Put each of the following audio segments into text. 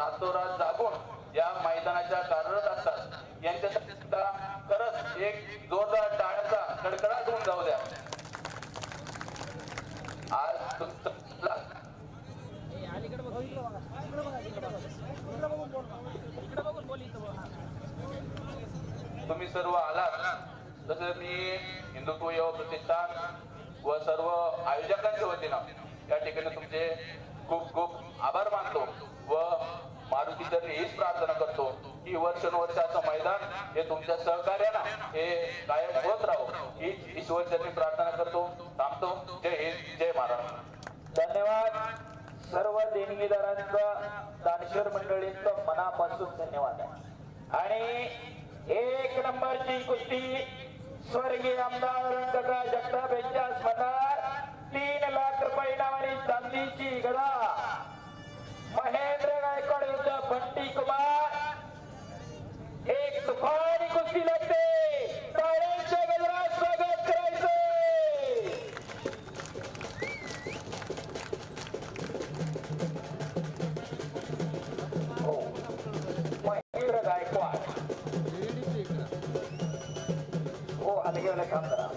रातोरात जागून या मैदानाच्या कार्यरत असतात. यांच्यासाठी सुद्धा खरंच एक जोरदार टाळ्याचा कडकडाट होऊन जाऊ द्या. आज तुम्ही सर्व आलात. जसं मी हिंदुत्व युवा प्रतिष्ठान व सर्व आयोजकांच्या वतीनं या ठिकाणी तुमचे खूप खूप आभार मानतो व मी हीच प्रार्थना करतो की वर्षानुवर्षाचं मैदान हे तुमच्या सहकार्यानं हे कायम होत राहो. ही ईश्वरचरणी प्रार्थना करतो. थांबतो. जय हिंद. जय महाराष्ट्र. धन्यवाद सर्व देणगीदारांचा दानशूर मंडळींचा मनापासून धन्यवाद. आहे आणि एक नंबरची कुस्ती स्वर्गीय आमदार बंटी कुमार। एक तुफानी कुस्ती लागते टाळ्यांच्या गजरात स्वागत करायचं। हो महेंद्र गायकवाड। हो जरा।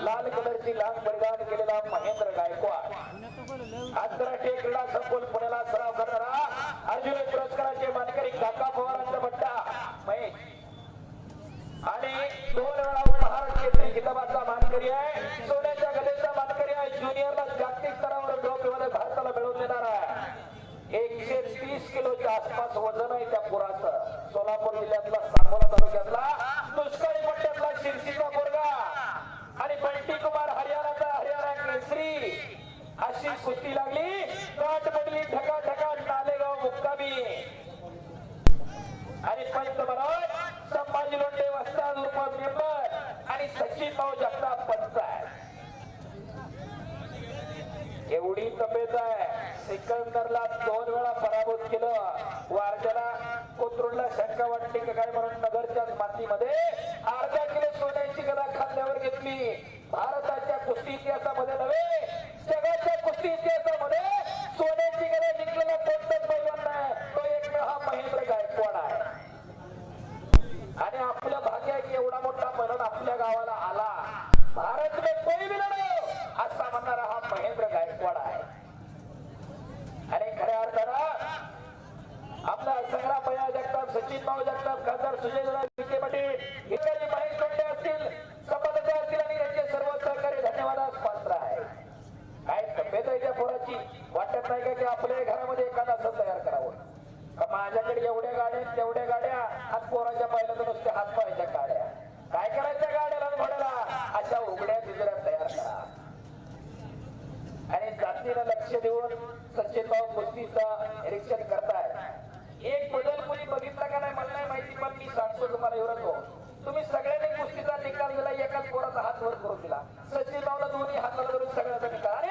लाल कलरची लाल परिधान केलेला महेंद्र गायकवाड। आंतरराष्ट्रीय क्रीडा संकुल पुण्याला सराव करणारा अर्जुन पुरस्काराचे मानकरी काका पवारांचा बट्टा. महेश आणि दोन वेळा महाराष्ट्र किताबाचा मानकरी आहे. सोन्याच्या गदेचा मानकरी आहे. ज्युनियरला जागतिक स्तरावर ट्रॉफीमध्ये भारताला मिळवून देणार आहे. एकशे तीस किलोच्या आसपास वजन आहे त्या पुराचं. सोलापूर जिल्ह्यातला सांगोला तालुक्यातला अशी कुस्ती लागली. काट पडली ढका ढका नालेगाव मुक्कामी. आणि पंच महाराज संभाजी लोंढे वस्ताद उर्फ मेंबर आणि सचिन भाऊ जगताप पंच आहे. एवढी तब्येत आहे. सिकंदरला दोन वेळा पराभूत केलं. वारजाला कोथरूडला शंका वाटली का काय म्हणून नगरच्या की एवढा मोठा मरण आपल्या गावाला आला. भारत में कोई भी लढो असा म्हणणारा हा महेंद्र गायकवाड आहे. आणि खऱ्या अर्थानं आपला सगळा पया जगताप सचिन भाऊ जगताप खासदार सुजय विखे पाटील महेश लोंढे असतील संबंधित असतील आणि त्यांचे सर्व सहकारी धन्यवादास पात्र आहे. काय तब्येत आहे त्या पोराची? वाटत नाही का की आपल्या घरामध्ये एखादा असं तयार करावं? का माझ्याकडे एवढ्या गाड्या तेवढ्या गाड्या? हात पोराच्या पाहिलं तर नुसत्या हात पाहिजे गाड्या काय करायच्या गाड्याला आणि घोड्याला अशा उघड्या तिजऱ्या तयार करा आणि जातीनं लक्ष देऊन सचिन भाऊ निरीक्षण करताय. एक बदल कोणी बघितला का नाही मला नाही माहिती पण मी सांगतो तुम्हाला एवढंच हो. तुम्ही सगळ्यांनी गोष्टीचा निकाल दिला एकाच पोराचा हात वर करून दिला. सचिन भावला दोन्ही हाताला धरून सगळ्याचा निकाल